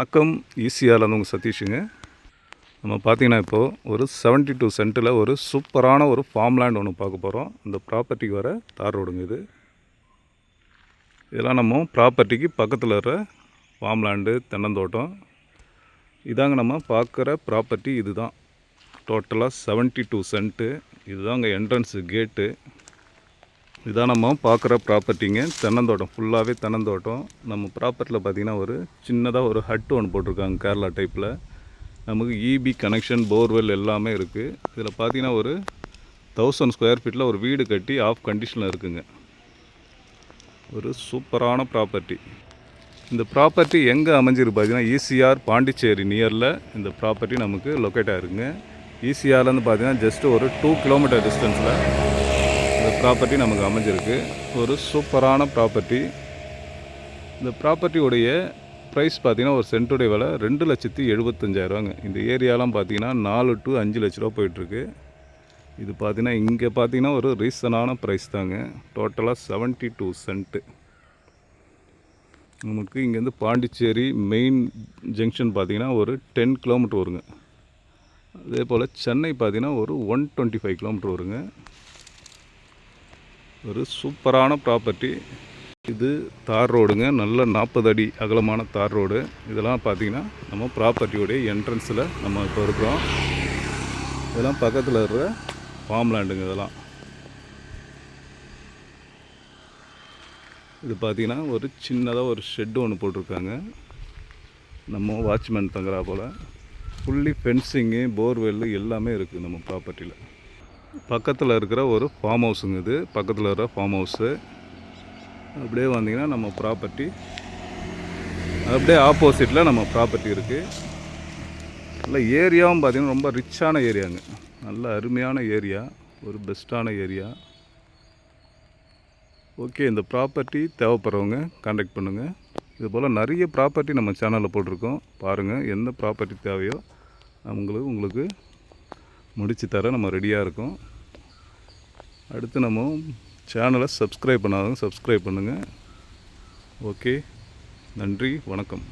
வணக்கம். ஈஸியால் உங்கள் சதீஷுங்க. நம்ம பார்த்தீங்கன்னா இப்போது ஒரு 72 டூ சென்ட்டில் ஒரு சூப்பரான ஒரு ஃபார்ம் லேண்ட் ஒன்று பார்க்க போகிறோம் இந்த ப்ராப்பர்ட்டிக்கு வர தார் ரோடுங்க இது. இதெல்லாம் நம்ம ப்ராப்பர்ட்டிக்கு பக்கத்தில் இருக்கிற ஃபார்ம் லேண்டு தென்னந்தோட்டம். இதாங்க நம்ம பார்க்குற ப்ராப்பர்ட்டி இதுதான். டோட்டலாக 72 டூ சென்ட்டு இதுதாங்க என்ட்ரன்ஸு கேட்டு இதான் நம்ம பார்க்குற ப்ராப்பர்ட்டிங்க தென்னந்தோட்டம். ஃபுல்லாகவே தென்னந்தோட்டம். நம்ம ப்ராப்பர்ட்டியில் பார்த்தீங்கன்னா ஒரு சின்னதாக ஒரு ஹட்டு ஒன்று போட்டிருக்காங்க கேரளா டைப்பில் நமக்கு இபி கனெக்ஷன் போர்வெல் எல்லாமே இருக்குது இதில் பார்த்தீங்கன்னா ஒரு தௌசண்ட் ஸ்கொயர் ஃபீட்டில் ஒரு வீடு கட்டி ஆஃப் கண்டிஷனில் இருக்குங்க. ஒரு சூப்பரான ப்ராப்பர்ட்டி இந்த ப்ராப்பர்ட்டி எங்கே அமைஞ்சிருக்கு பார்த்தீங்கன்னா ஈசிஆர் பாண்டிச்சேரி நியரில் இந்த ப்ராப்பர்ட்டி நமக்கு லொக்கேட் ஆகிருக்குங்க ஈசிஆர்லேருந்து பார்த்தீங்கன்னா ஜஸ்ட்டு ஒரு டூ கிலோமீட்டர் டிஸ்டன்ஸில் இந்த ப்ராப்பர்ட்டி நமக்கு அமைஞ்சிருக்கு. ஒரு சூப்பரான ப்ராப்பர்ட்டி இந்த ப்ராப்பர்ட்டியுடைய ப்ரைஸ் பார்த்தீங்கன்னா ஒரு சென்ட்டுடைய விலை ரெண்டு லட்சத்தி எழுபத்தஞ்சாயிரரூவாங்க இந்த ஏரியாலாம் பார்த்தீங்கன்னா நாலு டு அஞ்சு லட்ச ரூபா போயிட்டுருக்கு. இது பார்த்தீங்கன்னா இங்கே பார்த்தீங்கன்னா ஒரு ரீசனான ப்ரைஸ் தாங்க. டோட்டலாக 72 டூ சென்ட்டு நமக்கு இங்கேருந்து பாண்டிச்சேரி மெயின் ஜங்ஷன் பார்த்தீங்கன்னா ஒரு டென் கிலோமீட்டர் வருங்க. அதே போல் சென்னை பார்த்தீங்கன்னா ஒரு ஒன் டுவெண்ட்டி ஃபைவ் கிலோமீட்டர் வருங்க. ஒரு சூப்பரான ப்ராப்பர்ட்டி. இது தார் ரோடுங்க. நல்ல நாற்பது அடி அகலமான தார் ரோடு. இதெல்லாம் பார்த்தீங்கன்னா நம்ம ப்ராப்பர்ட்டியோடைய என்ட்ரன்ஸில் நம்ம இப்போ இருக்கிறோம். இதெல்லாம் பக்கத்தில் இருக்கிற ஃபார்ம் லேண்டுங்க இதெல்லாம். இது பார்த்தீங்கன்னா ஒரு சின்னதாக ஒரு ஷெட்டு ஒன்று போட்டிருக்காங்க. நம்ம வாட்ச்மேன் தங்குறா போல். ஃபுல்லி ஃபென்சிங்கு போர்வெல்லு எல்லாமே இருக்குது நம்ம ப்ராப்பர்ட்டியில். பக்கத்தில் இருக்கிற ஒரு ஃபார்ம் ஹவுஸுங்க இது. பக்கத்தில் இருக்கிற ஃபார்ம் ஹவுஸு அப்படியே வந்தீங்கன்னா நம்ம ப்ராப்பர்ட்டி அப்படியே ஆப்போசிட்டில் நம்ம ப்ராப்பர்ட்டி இருக்குது நல்ல ஏரியாவும் பார்த்திங்கன்னா ரொம்ப ரிச்சான ஏரியாங்க நல்ல அருமையான ஏரியா ஒரு பெஸ்ட்டான ஏரியா ஓகே இந்த ப்ராப்பர்ட்டி தேவைப்படுறவங்க காண்டாக்ட் பண்ணுங்கள் இது போல் நிறைய ப்ராப்பர்ட்டி நம்ம சேனலில் போட்டிருக்கோம். பாருங்கள் எந்த ப்ராப்பர்ட்டி தேவையோ நம்மளுக்கு உங்களுக்கு முடித்து தர நம்ம ரெடியாக இருக்கோம். அடுத்து நம்ம சேனலை சப்ஸ்கிரைப் பண்ணாதவங்க சப்ஸ்கிரைப் பண்ணுங்கள் ஓகே நன்றி வணக்கம்.